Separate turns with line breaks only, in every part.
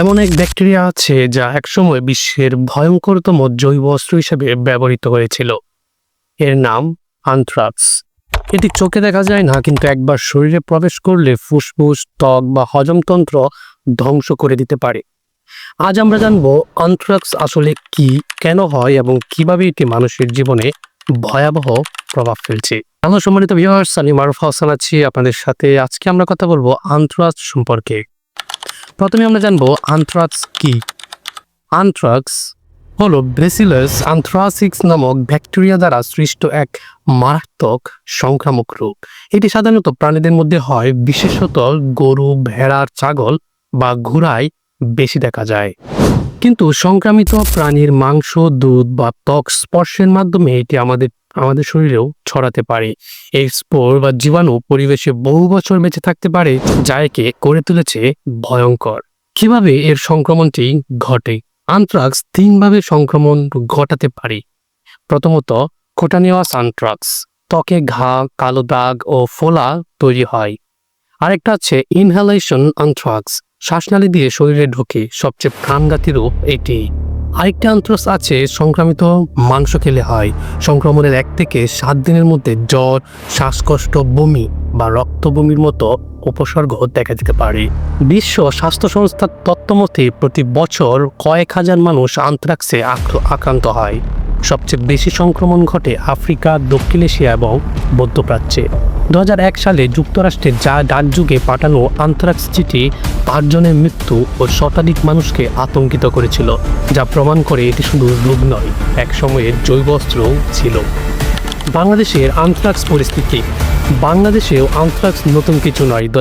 এমন এক ব্যাকটেরিয়া আছে যা একসময় বিশ্বের ভয়ঙ্করতম জৈব অস্ত্র হিসেবে ব্যবহৃত হয়েছিল। এর নাম আন্থ্রাক্স। এটি চোখে দেখা যায় না, কিন্তু একবার শরীরে প্রবেশ করলে ফুসফুস, ত্বক বা হজমতন্ত্র ধ্বংস করে দিতে পারে। আজ আমরা জানব আনথ্রাক্স আসলে কি, কেন হয় এবং কীভাবে এটি মানুষের জীবনে ভয়াবহ প্রভাব ফেলছে। আমার সম্মানিত ভিউয়ার্স আমি মারুফ হাসান আছি। আপনাদের সাথে আজকে আমরা কথা বলব আনথ্রাক্স সম্পর্কে। প্রথমে আমরা জানব আনথ্রাক্স কি? আনথ্রাক্স হলো ব্রেসিলাস আনথ্রাসিক্স নামক ব্যাকটেরিয়া দ্বারা সৃষ্ট এক মারাত্মক সংক্রামক রোগ। এটি সাধারণত প্রাণীদের মধ্যে হয়, বিশেষত গরু ভেড়ার ছাগল বা ঘোড়ায় বেশি দেখা যায়। কিন্তু সংক্রামিত প্রাণীর মাংস, দুধ বা ত্বক স্পর্শের মাধ্যমে এটি আমাদের আমাদের শরীরেও ছড়াতে পারে। এই স্পোর বা জীবাণু পরিবেশে বহু বছর বেঁচে থাকতে পারে, যা একে করে তুলেছে ভয়ঙ্কর। কীভাবে এর সংক্রমণটি ঘটে? আনথ্রাক্স তিনভাবে সংক্রমণ ঘটাতে পারে। প্রথমত কোটানিয়াস আনথ্রাক্স, ত্বকে ঘা, কালো দাগ ও ফোলা তৈরি হয়। আরেকটা আছে ইনহেলেশন আনথ্রাক্স, শ্বাসনালী দিয়ে শরীরে ঢোকে সবচেয়ে প্রাণঘাতী রূপ এটি। আরেকটি আন্থ্রাক্স আছে, সংক্রামিত মাংস খেলে হয়। সংক্রমণের এক থেকে সাত দিনের মধ্যে জ্বর, শ্বাসকষ্ট, বমি বা রক্তবমির মতো উপসর্গ দেখা দিতে পারে। বিশ্ব স্বাস্থ্য সংস্থার তথ্য মতে প্রতি বছর কয়েক হাজার মানুষ আন্থ্রাক্সে আক্রান্ত হয়। সবচেয়ে বেশি সংক্রমণ ঘটে আফ্রিকা, দক্ষিণ এশিয়া এবং মধ্যপ্রাচ্যে। দু হাজার এক সালে যুক্তরাষ্ট্রের যা ডাকযুগে পাঠানো আন্থ্রাক্স চিঠি, পাঁচজনের মৃত্যু ও শতাধিক মানুষকে আতঙ্কিত করেছিল, যা প্রমাণ করে এটি শুধু রোগ নয়, এক সময়ের জৈব অস্ত্রও ছিল। বাংলাদেশের আনথ্রাক্স পরিস্থিতি। বাংলাদেশেও আনথ্রাক্স নতুন কিছু নয়। দু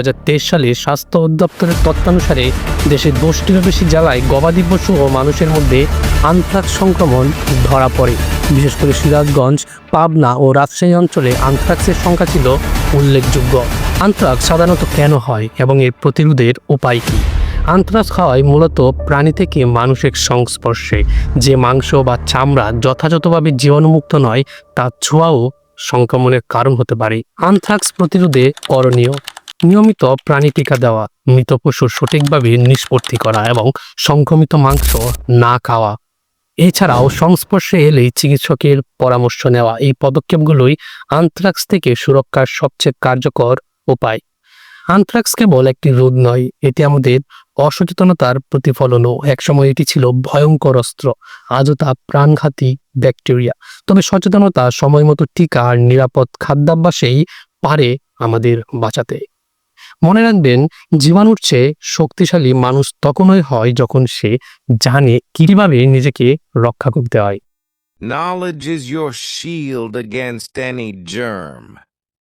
সালে স্বাস্থ্য অধিদপ্তরের তথ্যানুসারে দেশের দশটিরও বেশি জেলায় গবাদি পশু ও মানুষের মধ্যে আনথ্রাক্স সংক্রমণ ধরা পড়ে। বিশেষ করে সিরাজগঞ্জ, পাবনা ও রাজশাহী অঞ্চলে আনথ্রাক্সের সংখ্যা ছিল উল্লেখযোগ্য। আনথ্রাক্স সাধারণত কেন হয় এবং এর প্রতিরোধের উপায় কী? আনথ্রাক্স হয় মূলত প্রাণী থেকে মানুষের সংস্পর্শে। যে মাংস বা চামড়া যথাযথভাবে জীবাণুমুক্ত নয়, তা ছোঁয়াও সংক্রমণের কারণ হতে পারে। আনথ্রাক্স প্রতিরোধে করণীয়। নিয়মিত প্রাণী টিকা দেওয়া, মৃত পশুর সঠিকভাবে নিষ্পত্তি করা এবং সংক্রমিত মাংস না খাওয়া। এছাড়াও সংস্পর্শে এলেই চিকিৎসকের পরামর্শ নেওয়া এই পদক্ষেপগুলোই আনথ্রাক্স থেকে সুরক্ষার সবচেয়ে কার্যকর উপায়। আনথ্রাক্স কেবল একটি রোগ নয়, এটি আমাদের অসচেতনতার প্রতিফলনও। একসময় এটি ছিল ভয়ঙ্কর অস্ত্র, আজও তা প্রাণঘাতী ব্যাকটেরিয়া। তবে সচেতনতা সময় মতো টিকা আর নিরাপদ খাদ্যাভ্যাসেই পারে আমাদের বাঁচাতে। মনে রাখবেন, জীবাণুর চেয়ে শক্তিশালী মানুষ তখনই হয় যখন সে জানে কীভাবে নিজেকে রক্ষা করতে হয়
Knowledge is your shield against any germ.